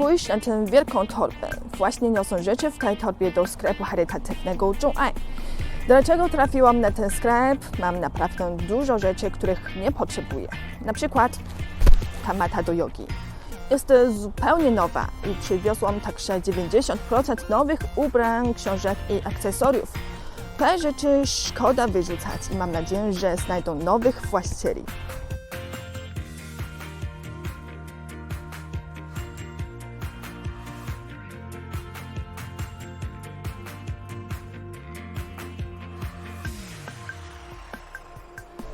Spójrz na tę wielką torbę. Właśnie niosą rzeczy w tej torbie do sklepu charytatywnego Zhong'an. Dlaczego trafiłam na ten sklep? Mam naprawdę dużo rzeczy, których nie potrzebuję. Na przykład ta mata do jogi. Jest zupełnie nowa i przywiozłam także 90% nowych ubrań, książek i akcesoriów. Te rzeczy szkoda wyrzucać i mam nadzieję, że znajdą nowych właścicieli.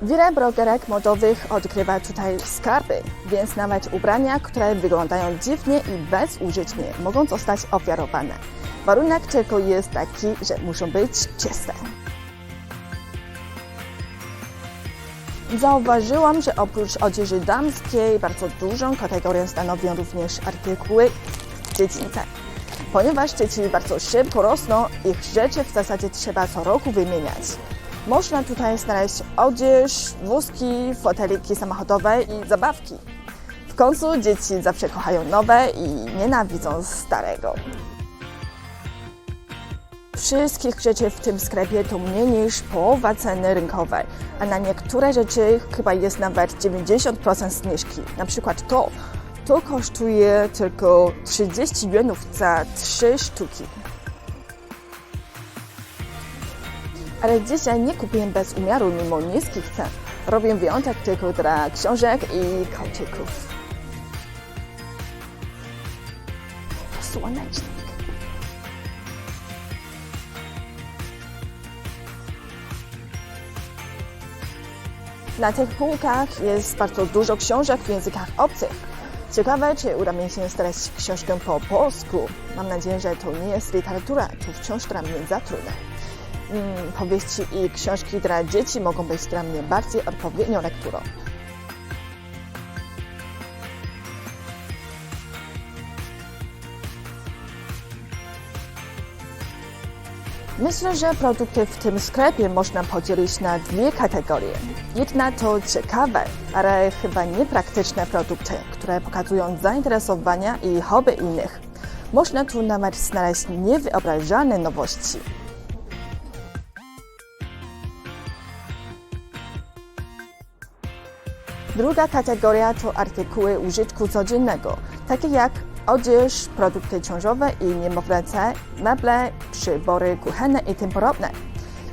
Wiele blogerek modowych odkrywa tutaj skarby, więc nawet ubrania, które wyglądają dziwnie i bezużytnie, mogą zostać ofiarowane. Warunek tylko jest taki, że muszą być czyste. Zauważyłam, że oprócz odzieży damskiej bardzo dużą kategorię stanowią również artykuły dziecięce. Ponieważ dzieci bardzo szybko rosną, ich rzeczy w zasadzie trzeba co roku wymieniać. Można tutaj znaleźć odzież, wózki, foteliki samochodowe i zabawki. W końcu dzieci zawsze kochają nowe i nienawidzą starego. Wszystkich rzeczy w tym sklepie to mniej niż połowa ceny rynkowej, a na niektóre rzeczy chyba jest nawet 90% zniżki. Na przykład to, to kosztuje tylko 30 juanów za 3 sztuki. Ale dzisiaj nie kupiłem bez umiaru mimo niskich cen. Robię wyjątek tylko dla książek i kolczyków. Słonecznik. Na tych półkach jest bardzo dużo książek w językach obcych. Ciekawe, czy uda mi się znaleźć książkę po polsku. Mam nadzieję, że to nie jest literatura, to wciąż dla mnie za trudne. Mm, powieści i książki dla dzieci mogą być dla mnie bardziej odpowiednią lekturą. Myślę, że produkty w tym sklepie można podzielić na dwie kategorie. Jedna to ciekawe, ale chyba niepraktyczne produkty, które pokazują zainteresowania i hobby innych. Można tu nawet znaleźć niewyobrażalne nowości. Druga kategoria to artykuły użytku codziennego, takie jak odzież, produkty ciążowe i niemowlęce, meble, przybory kuchenne i tym podobne.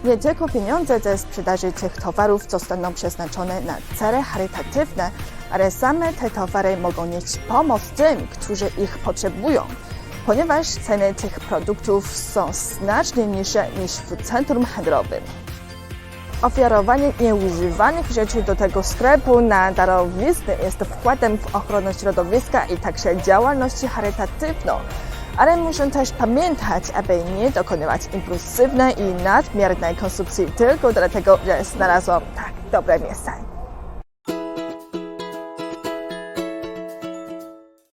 Nie tylko pieniądze ze sprzedaży tych towarów zostaną przeznaczone na cele charytatywne, ale same te towary mogą nieść pomoc tym, którzy ich potrzebują, ponieważ ceny tych produktów są znacznie niższe niż w centrum handlowym. Ofiarowanie nieużywanych rzeczy do tego sklepu na darowizny jest wkładem w ochronę środowiska i także działalności charytatywną. Ale muszę też pamiętać, aby nie dokonywać impulsywnej i nadmiernej konsumpcji tylko dlatego, że znalazłam tak dobre miejsce.